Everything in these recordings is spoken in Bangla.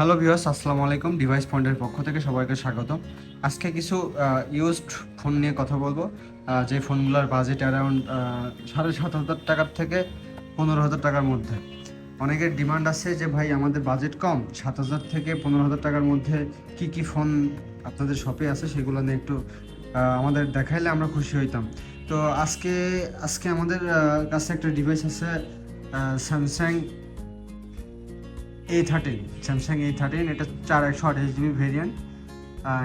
হ্যালো ভিউয়ার্স, আসসালামু আলাইকুম। ডিভাইস পয়েন্টের পক্ষ থেকে সবাইকে স্বাগত। আজকে কিছু ইউজড ফোন নিয়ে কথা বলব। যে ফোনগুলোর বাজেট অ্যারাউন্ড সাড়ে সাত হাজার টাকার থেকে পনেরো হাজার টাকার মধ্যে। অনেকের ডিমান্ড আছে যে, ভাই, আমাদের বাজেট কম। সাত হাজার থেকে পনেরো হাজার টাকার মধ্যে কি কি ফোন আপনাদের শপে আছে সেগুলো নিয়ে একটু আমাদের দেখাইলে আমরা খুশি হইতাম। তো আজকে আজকে আমাদের কাছে একটা ডিভাইস আছে Samsung A thirteen Samsung A thirteen এটা চার একশো আঠাশ জিবি ভেরিয়েন্ট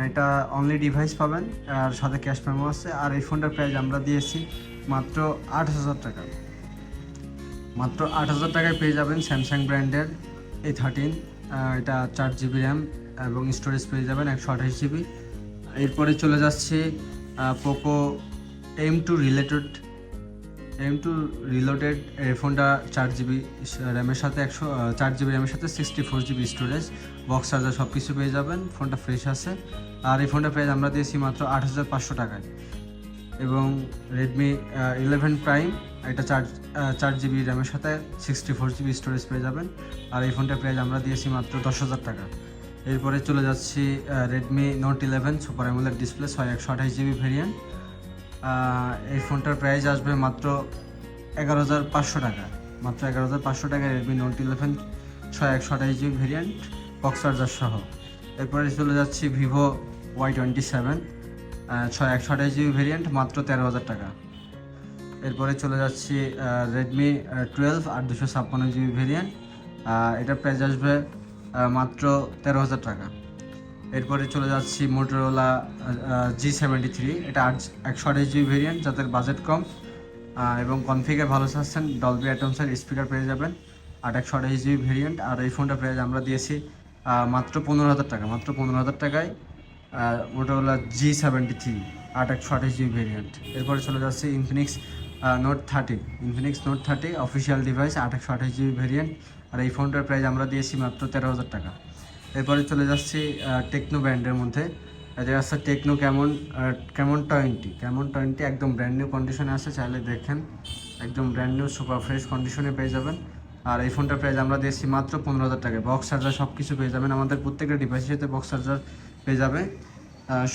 এটা অনলি ডিভাইস পাবেন, আর সাথে ক্যাশ মেমো আছে। আর এই ফোনটার প্রাইস আমরা দিয়েছি মাত্র আট হাজার টাকা। মাত্র আট হাজার টাকায় পেয়ে যাবেন স্যামসাং ব্র্যান্ডের এ থার্টিন এটা চার জিবি র্যাম এবং স্টোরেজ পেয়ে যাবেন একশো আঠাশ জিবি এরপরে চলে যাচ্ছে Poco M two related M two reloaded এই ফোনটা চার জিবি র্যামের সাথে একশো চার জিবি র্যামের সাথে sixty four GB storage box charger সব কিছু পেয়ে যাবেন, ফোনটা ফ্রেশ আছে। আর এই ফোনটা প্রাইস আমরা দিয়েছি মাত্র আট হাজার পাঁচশো টাকায়। এবং রেডমি ইলেভেন প্রাইম এটা চার চার জিবি র্যামের সাথে সিক্সটি ফোর জিবি স্টোরেজ পেয়ে যাবেন। আর এই ফোনটার প্রাইস আমরা দিয়েছি মাত্র দশ হাজার টাকা। এরপরে চলে যাচ্ছি Redmi Note eleven super AMOLED display ছয় একশো আঠাশ জিবি ভেরিয়েন্ট এই ফোনটার প্রাইস আসবে মাত্র এগারো হাজার পাঁচশো টাকা। মাত্র এগারো হাজার পাঁচশো টাকা রেডমি নোট ইলেভেন ছয় একশো আঠাশ জিবি ভেরিয়েন্ট বক্স চার্জার সহ। এরপরে চলে যাচ্ছি ভিভো ওয়াই টোয়েন্টি সেভেন ছয় একশো আঠাশ জিবি ভেরিয়েন্ট মাত্র তেরো হাজার টাকা। এরপরে চলে যাচ্ছি রেডমি টুয়েলভ আর দুশো ছাপ্পান্ন জিবি ভেরিয়েন্ট এটার প্রাইস আসবে মাত্র তেরো হাজার টাকা। এরপরে চলে যাচ্ছি মোটরোলা জি সেভেন্টি থ্রি এটা আট একশো আঠাশ জিবি ভেরিয়েন্ট যাদের বাজেট কম। এবং কনফিগার ভালো চাচ্ছেন ডলবি অ্যাটমসের স্পিকার পেয়ে যাবেন। আট একশো আঠাশ জিবি ভেরিয়েন্ট আর এই ফোনটা প্রাইস আমরা দিয়েছি মাত্র পনেরো হাজার টাকা, মাত্র পনেরো হাজার টাকায় মোটরোলা জি সেভেন্টি থ্রি আট একশো আঠাশ জিবি ভেরিয়েন্ট এরপরে চলে যাচ্ছে Infinix Note thirty Infinix Note thirty official device আট একশো আঠাশ জিবি ভেরিয়েন্ট আর এই ফোনটার প্রাইস আমরা দিয়েছি মাত্র তেরো হাজার টাকা। এরপরে চলে যাচ্ছি টেকনো ব্র্যান্ডের মধ্যে। এটা আছে টেকনো কেমন কেমন টোয়েন্টি কেমন টোয়েন্টি একদম ব্র্যান্ড নিউ কন্ডিশনে আছে, চাইলে দেখেন। একদম ব্র্যান্ড নিউ সুপার ফ্রেশ কন্ডিশনে পেয়ে যাবেন। আর এই ফোনটার প্রাইস আমরা দিয়েছি মাত্র পনেরো হাজার টাকায়। বক্স চার্জার সব কিছু পেয়ে যাবেন। আমাদের প্রত্যেকটা ডিভাইসের সাথে বক্স চার্জার পেয়ে যাবে।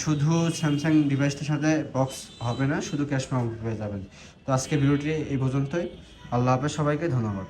শুধু স্যামসাং ডিভাইসটার সাথে বক্স হবে না, শুধু ক্যাশ মেমো পেয়ে যাবেন। তো আজকে ভিডিওটি এই পর্যন্তই। আল্লাহ হাফেজ সবাইকে ধন্যবাদ।